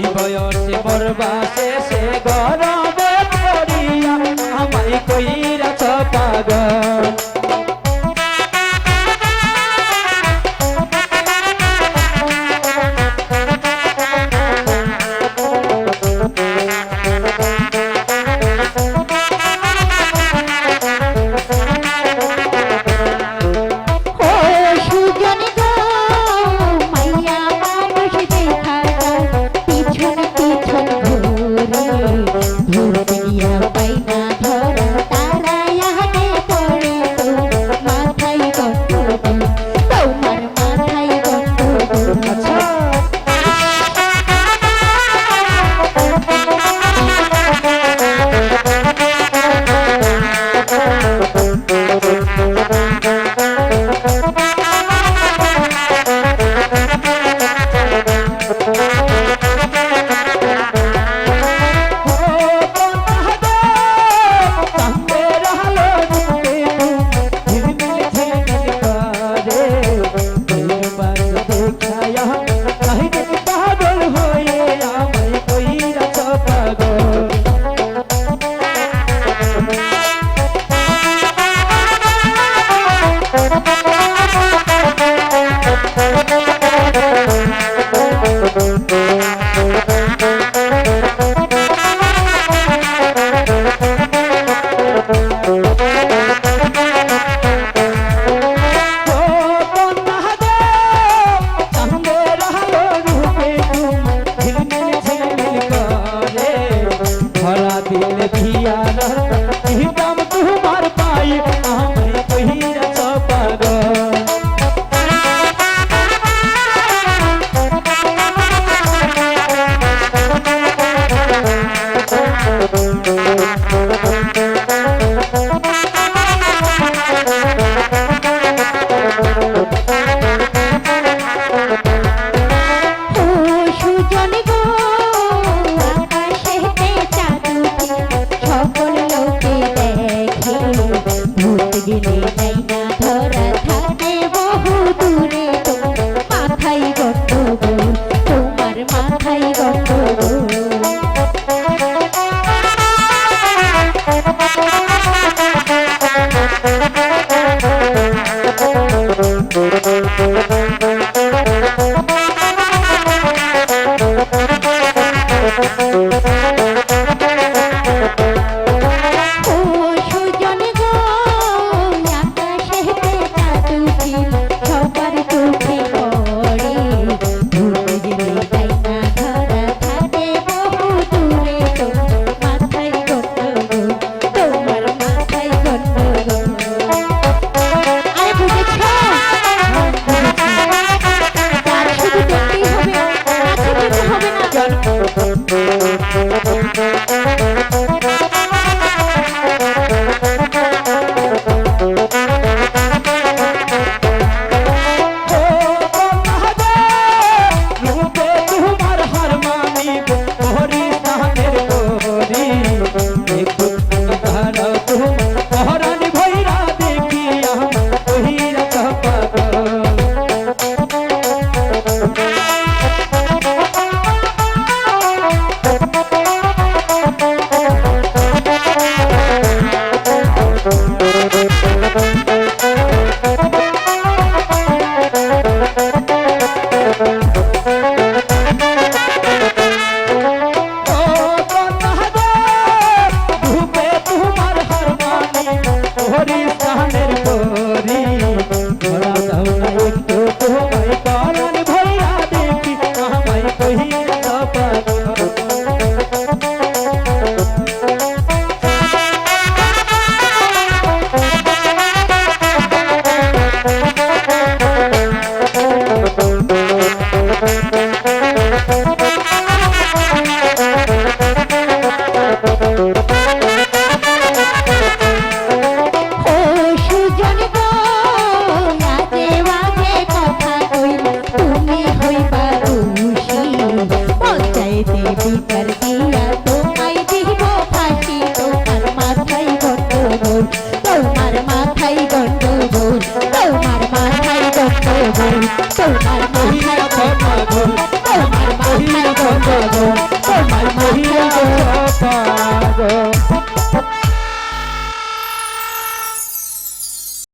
এই বয়সে বরবাসে সে গর Música जाना। ही काम तू मार पाई हम মাথায় গত মরিয়া কত তোমার মরিয়া কত